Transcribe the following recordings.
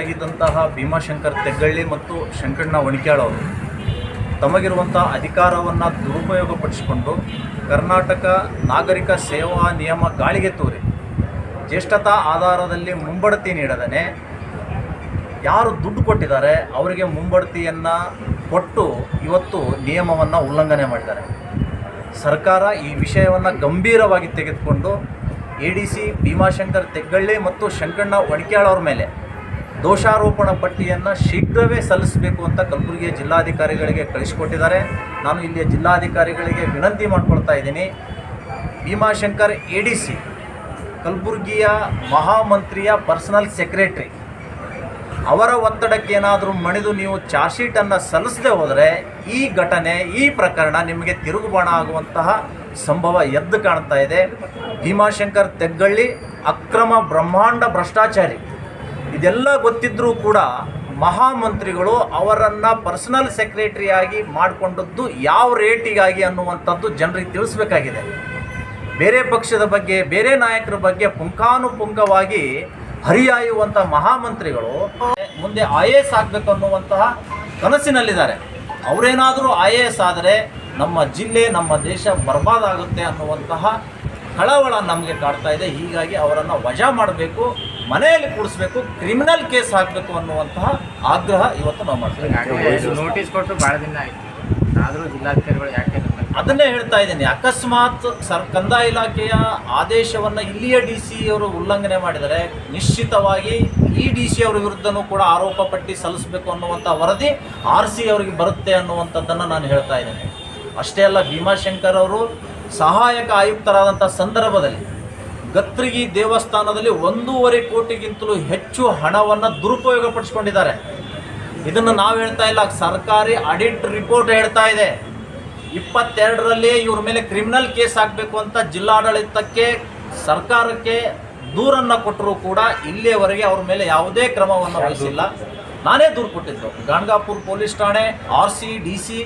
ಆಗಿದ್ದಂತಹ ಭೀಮಾಶಂಕರ್ ತೆಗ್ಗಳ್ಳಿ ಮತ್ತು ಶಂಕಣ್ಣ ವಣಿಕ್ಯಾಳ್ ಅವರು. ತಮಗಿರುವಂಥ ಅಧಿಕಾರವನ್ನು ದುರುಪಯೋಗಪಡಿಸಿಕೊಂಡು ಕರ್ನಾಟಕ ನಾಗರಿಕ ಸೇವಾ ನಿಯಮ ಗಾಳಿಗೆ ತೂರಿ. ಜ್ಯೇಷ್ಠತಾ ಆಧಾರದಲ್ಲಿ ಮುಂಬಡ್ತಿ ನೀಡದನೆ. ಯಾರು ದುಡ್ಡು ಕೊಟ್ಟಿದ್ದಾರೆ ಅವರಿಗೆ ಮುಂಬಡ್ತಿಯನ್ನು ಕೊಟ್ಟು ಇವತ್ತು ನಿಯಮವನ್ನು ಉಲ್ಲಂಘನೆ ಮಾಡಿದ್ದಾರೆ ಸರ್ಕಾರ ಈ ವಿಷಯವನ್ನು ಗಂಭೀರವಾಗಿ ತೆಗೆದುಕೊಂಡು A D C Bhimashankar Teggalli ಮತ್ತು ಶಂಕಣ್ಣ ವಣಿಕ್ಯಾಳ್ ಅವ್ರ ಮೇಲೆ ದೋಷಾರೋಪಣ ಪಟ್ಟಿಯನ್ನು ಶೀಘ್ರವೇ ಸಲ್ಲಿಸಬೇಕು ಅಂತ ಕಲಬುರಗಿಯ ಜಿಲ್ಲಾಧಿಕಾರಿಗಳಿಗೆ ಕಳಿಸಿಕೊಟ್ಟಿದ್ದಾರೆ. ನಾನು ಇಲ್ಲಿಯ ಜಿಲ್ಲಾಧಿಕಾರಿಗಳಿಗೆ ವಿನಂತಿ ಮಾಡಿಕೊಳ್ತಾ ಇದ್ದೀನಿ. ಭೀಮಾಶಂಕರ್, ಎ ಡಿ ಸಿ, ಕಲಬುರಗಿಯ ಮಹಾಮಂತ್ರಿಯ ಪರ್ಸನಲ್ ಸೆಕ್ರೆಟ್ರಿ, ಅವರ ಒತ್ತಡಕ್ಕೆ ಏನಾದರೂ ಮಣಿದು ನೀವು ಚಾರ್ಜ್ ಶೀಟನ್ನು ಸಲ್ಲಿಸದೆ ಹೋದರೆ ಈ ಘಟನೆ, ಈ ಪ್ರಕರಣ ನಿಮಗೆ ತಿರುಗುಬಾಣ ಆಗುವಂತಹ ಸಂಭವ ಎದ್ದು ಕಾಣ್ತಾ ಇದೆ. ಭೀಮಾಶಂಕರ್ ತೆಗ್ಗಳ್ಳಿ, ಅಕ್ರಮ ಬ್ರಹ್ಮಾಂಡ ಭ್ರಷ್ಟಾಚಾರಿ. ಇದೆಲ್ಲ ಗೊತ್ತಿದ್ದರೂ ಕೂಡ ಮಹಾಮಂತ್ರಿಗಳು ಅವರನ್ನು ಪರ್ಸನಲ್ ಸೆಕ್ರೆಟರಿಯಾಗಿ ಮಾಡಿಕೊಂಡದ್ದು ಯಾವ ರೇಟಿಗಾಗಿ ಅನ್ನುವಂಥದ್ದು ಜನರಿಗೆ ತಿಳಿಸ್ಬೇಕಾಗಿದೆ. ಬೇರೆ ಪಕ್ಷದ ಬಗ್ಗೆ, ಬೇರೆ ನಾಯಕರ ಬಗ್ಗೆ ಪುಂಖಾನುಪುಂಖವಾಗಿ ಹರಿಯಾಯುವಂಥ ಮಹಾಮಂತ್ರಿಗಳು ಮುಂದೆ ಐ ಎ ಎಸ್ ಆಗಬೇಕು ಅನ್ನುವಂತಹ ಕನಸಿನಲ್ಲಿದ್ದಾರೆ. ಅವರೇನಾದರೂ ಐ ಎ ಎಸ್ ಆದರೆ ನಮ್ಮ ಜಿಲ್ಲೆ, ನಮ್ಮ ದೇಶ ಬರ್ಬಾದಾಗುತ್ತೆ ಅನ್ನುವಂತಹ ಕಳವಳ ನಮಗೆ ಕಾಡ್ತಾ ಇದೆ. ಹೀಗಾಗಿ ಅವರನ್ನು ವಜಾ ಮಾಡಬೇಕು. ಮನೆಯಲ್ಲಿ ಕೂಡಿಸ್ಬೇಕು ಕ್ರಿಮಿನಲ್ ಕೇಸ್ ಹಾಕಬೇಕು ಅನ್ನುವಂತಹ ಆಗ್ರಹ ಇವತ್ತು ನಾವು ಮಾಡ್ತೀವಿ. ನೋಟಿಸ್ ಕೊಟ್ಟು ಭಾಳ ದಿನ ಆಯ್ತು. ಆದರೂ ಜಿಲ್ಲಾಧಿಕಾರಿಗಳು ಯಾಕೆ ಅದನ್ನೇ ಹೇಳ್ತಾ ಇದ್ದೀನಿ. ಅಕಸ್ಮಾತ್ ಸರ್ ಕಂದಾಯ ಇಲಾಖೆಯ ಆದೇಶವನ್ನು ಇಲ್ಲಿಯ ಡಿ ಸಿ ಅವರು ಉಲ್ಲಂಘನೆ ಮಾಡಿದರೆ ನಿಶ್ಚಿತವಾಗಿ ಈ ಡಿ ಸಿ ಅವರ ವಿರುದ್ಧನೂ ಕೂಡ ಆರೋಪ ಪಟ್ಟಿ ಸಲ್ಲಿಸಬೇಕು ಅನ್ನುವಂಥ ವರದಿ ಆರ್ ಸಿ ಅವರಿಗೆ ಬರುತ್ತೆ ಅನ್ನುವಂಥದ್ದನ್ನು ನಾನು ಹೇಳ್ತಾ ಇದ್ದೇನೆ. ಅಷ್ಟೇ ಅಲ್ಲ ಭೀಮಾಶಂಕರ್ ಅವರು ಸಹಾಯಕ ಆಯುಕ್ತರಾದಂಥ ಸಂದರ್ಭದಲ್ಲಿ ಗತ್ರಿಗಿ ದೇವಸ್ಥಾನದಲ್ಲಿ ಒಂದೂವರೆ ಕೋಟಿಗಿಂತಲೂ ಹೆಚ್ಚು ಹಣವನ್ನು ದುರುಪಯೋಗಪಡಿಸಿಕೊಂಡಿದ್ದಾರೆ. ಇದನ್ನು ನಾವು ಹೇಳ್ತಾ ಇಲ್ಲ, ಸರ್ಕಾರಿ ಆಡಿಟ್ ರಿಪೋರ್ಟ್ ಹೇಳ್ತಾ ಇದೆ. ಇಪ್ಪತ್ತೆರಡರಲ್ಲಿ ಇವ್ರ ಮೇಲೆ ಕ್ರಿಮಿನಲ್ ಕೇಸ್ ಆಗಬೇಕು ಅಂತ ಜಿಲ್ಲಾಡಳಿತಕ್ಕೆ, ಸರ್ಕಾರಕ್ಕೆ ದೂರನ್ನು ಕೊಟ್ಟರೂ ಕೂಡ ಇಲ್ಲಿಯವರೆಗೆ ಅವ್ರ ಮೇಲೆ ಯಾವುದೇ ಕ್ರಮವನ್ನು ವಹಿಸಿಲ್ಲ. ನಾನೇ ದೂರು ಕೊಟ್ಟಿದ್ದು. ಗಾಣಗಾಪುರ್ ಪೊಲೀಸ್ ಠಾಣೆ, R C, D C,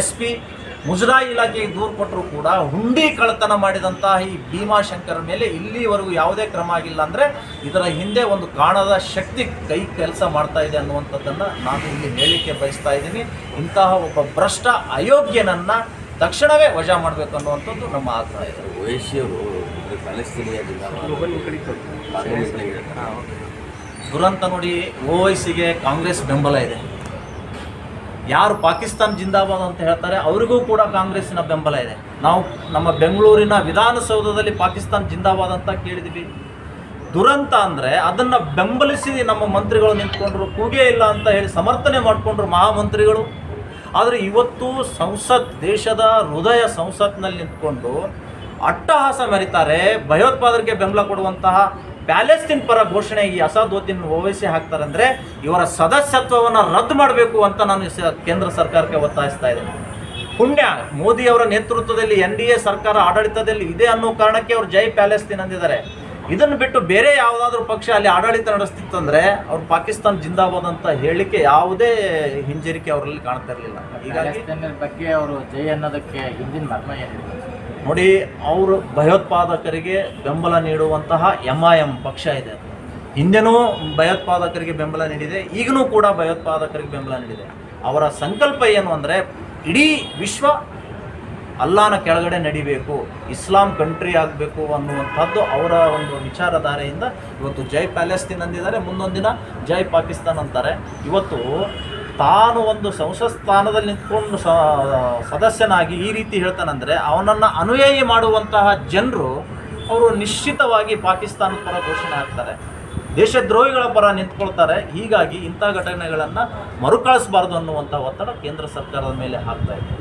S P ಮುಜರಾಯಿ ಇಲಾಖೆಗೆ ದೂರು ಕೊಟ್ಟರು ಕೂಡ ಹುಂಡಿ ಕಳ್ಳತನ ಮಾಡಿದಂತಹ ಈ ಭೀಮಾಶಂಕರ್ ಮೇಲೆ ಇಲ್ಲಿವರೆಗೂ ಯಾವುದೇ ಕ್ರಮ ಆಗಿಲ್ಲ ಅಂದರೆ ಇದರ ಹಿಂದೆ ಒಂದು ಕಾಣದ ಶಕ್ತಿ ಕೈ ಕೆಲಸ ಮಾಡ್ತಾ ಇದೆ ಅನ್ನುವಂಥದ್ದನ್ನು ನಾನು ಇಲ್ಲಿ ಹೇಳಿಕೆ ಬಯಸ್ತಾ ಇದ್ದೀನಿ. ಇಂತಹ ಒಬ್ಬ ಭ್ರಷ್ಟ ಅಯೋಗ್ಯನನ್ನು ತಕ್ಷಣವೇ ವಜಾ ಮಾಡಬೇಕು ಅನ್ನುವಂಥದ್ದು ನಮ್ಮ ಆಗ್ರಹ. ಇದೆ ವಯಸ್ಸಿಯವರು ದುರಂತ ನೋಡಿ ಓವೈಸಿಗೆ ಕಾಂಗ್ರೆಸ್ ಬೆಂಬಲ ಇದೆ. ಯಾರು ಪಾಕಿಸ್ತಾನ್ ಜಿಂದಾಬಾದ್ ಅಂತ ಹೇಳ್ತಾರೆ, ಅವರಿಗೂ ಕೂಡ ಕಾಂಗ್ರೆಸ್ಸಿನ ಬೆಂಬಲ ಇದೆ. ನಾವು ನಮ್ಮ ಬೆಂಗಳೂರಿನ ವಿಧಾನಸೌಧದಲ್ಲಿ ಪಾಕಿಸ್ತಾನ್ ಜಿಂದಾಬಾದ್ ಅಂತ ಕೇಳಿದ್ವಿ. ದುರಂತ ಅಂದರೆ ಅದನ್ನು ಬೆಂಬಲಿಸಿ ನಮ್ಮ ಮಂತ್ರಿಗಳು ನಿಂತ್ಕೊಂಡ್ರು, ಕೂಗೇ ಇಲ್ಲ ಅಂತ ಹೇಳಿ ಸಮರ್ಥನೆ ಮಾಡಿಕೊಂಡ್ರು ಮಹಾಮಂತ್ರಿಗಳು. ಆದರೆ ಇವತ್ತು ಸಂಸತ್, ದೇಶದ ಹೃದಯ ಸಂಸತ್ನಲ್ಲಿ ನಿಂತ್ಕೊಂಡು ಅಟ್ಟಹಾಸ ಮೆರಿತಾರೆ, ಭಯೋತ್ಪಾದಕರಿಗೆ ಬೆಂಬಲ ಕೊಡುವಂತಹ ಪ್ಯಾಲೆಸ್ತೀನ್ ಪರ ಘೋಷಣೆ ಈ ಅಸಾದುದ್ದೀನ್ ಓವೈಸಿ ಹಾಕ್ತಾರೆ ಅಂದರೆ ಇವರ ಸದಸ್ಯತ್ವವನ್ನು ರದ್ದು ಮಾಡಬೇಕು ಅಂತ ನಾನು ಕೇಂದ್ರ ಸರ್ಕಾರಕ್ಕೆ ಒತ್ತಾಯಿಸ್ತಾ ಇದ್ದೇನೆ. ಪುಣ್ಯ, ಮೋದಿಯವರ ನೇತೃತ್ವದಲ್ಲಿ ಎನ್ ಡಿ ಎ ಸರ್ಕಾರ ಆಡಳಿತದಲ್ಲಿ ಇದೆ ಅನ್ನೋ ಕಾರಣಕ್ಕೆ ಅವರು ಜೈ ಪ್ಯಾಲೆಸ್ತೀನ್ ಅಂದಿದ್ದಾರೆ. ಇದನ್ನು ಬಿಟ್ಟು ಬೇರೆ ಯಾವುದಾದ್ರೂ ಪಕ್ಷ ಅಲ್ಲಿ ಆಡಳಿತ ನಡೆಸ್ತಿತ್ತಂದ್ರೆ ಅವ್ರು ಪಾಕಿಸ್ತಾನ್ ಜಿಂದಾಬಾದ್ ಅಂತ ಯಾವುದೇ ಹಿಂಜರಿಕೆ ಅವರಲ್ಲಿ ಕಾಣ್ತಾ ಇರಲಿಲ್ಲ. ಹೀಗಾಗಿ ಬಗ್ಗೆ ಅವರು ಜೈ ಅನ್ನೋದಕ್ಕೆ ಹಿಂದಿನ ಮರ್ಮ ಏನಿದೆ? ನೋಡಿ, ಅವರು ಭಯೋತ್ಪಾದಕರಿಗೆ ಬೆಂಬಲ ನೀಡುವಂತಹ ಎಂ ಐ ಎಂ ಪಕ್ಷ ಇದೆ. ಹಿಂದೆನೂ ಭಯೋತ್ಪಾದಕರಿಗೆ ಬೆಂಬಲ ನೀಡಿದೆ ಈಗಲೂ ಕೂಡ ಭಯೋತ್ಪಾದಕರಿಗೆ ಬೆಂಬಲ ನೀಡಿದೆ ಅವರ ಸಂಕಲ್ಪ ಏನು ಅಂದರೆ, ಇಡೀ ವಿಶ್ವ ಅಲ್ಲಾನ ಕೆಳಗಡೆ ನಡಿಬೇಕು, ಇಸ್ಲಾಂ ಕಂಟ್ರಿ ಆಗಬೇಕು ಅನ್ನುವಂಥದ್ದು ಅವರ ಒಂದು ವಿಚಾರಧಾರೆಯಿಂದ ಇವತ್ತು ಜೈ ಪ್ಯಾಲೆಸ್ತೀನ್ ಅಂದಿದ್ದಾರೆ ಮುಂದೊಂದು ದಿನ ಜೈ ಪಾಕಿಸ್ತಾನ್ ಅಂತಾರೆ ಇವತ್ತು ತಾನು ಒಂದು ಸಂಸತ್ ಸ್ಥಾನದಲ್ಲಿ ನಿಂತ್ಕೊಂಡು ಸದಸ್ಯನಾಗಿ ಈ ರೀತಿ ಹೇಳ್ತಾನಂದರೆ ಅವನನ್ನು ಅನುಯಾಯಿ ಮಾಡುವಂತಹ ಜನರು ಅವರು ನಿಶ್ಚಿತವಾಗಿ ಪಾಕಿಸ್ತಾನದ ಪರ ಘೋಷಣೆ ಆಗ್ತಾರೆ. ದೇಶದ್ರೋಹಿಗಳ ಪರ ನಿಂತ್ಕೊಳ್ತಾರೆ. ಹೀಗಾಗಿ ಇಂಥ ಘಟನೆಗಳನ್ನು ಮರುಕಳಿಸಬಾರ್ದು ಅನ್ನುವಂಥ ಒತ್ತಡ ಕೇಂದ್ರ ಸರ್ಕಾರದ ಮೇಲೆ ಹಾಕ್ತಾ ಇದೆ.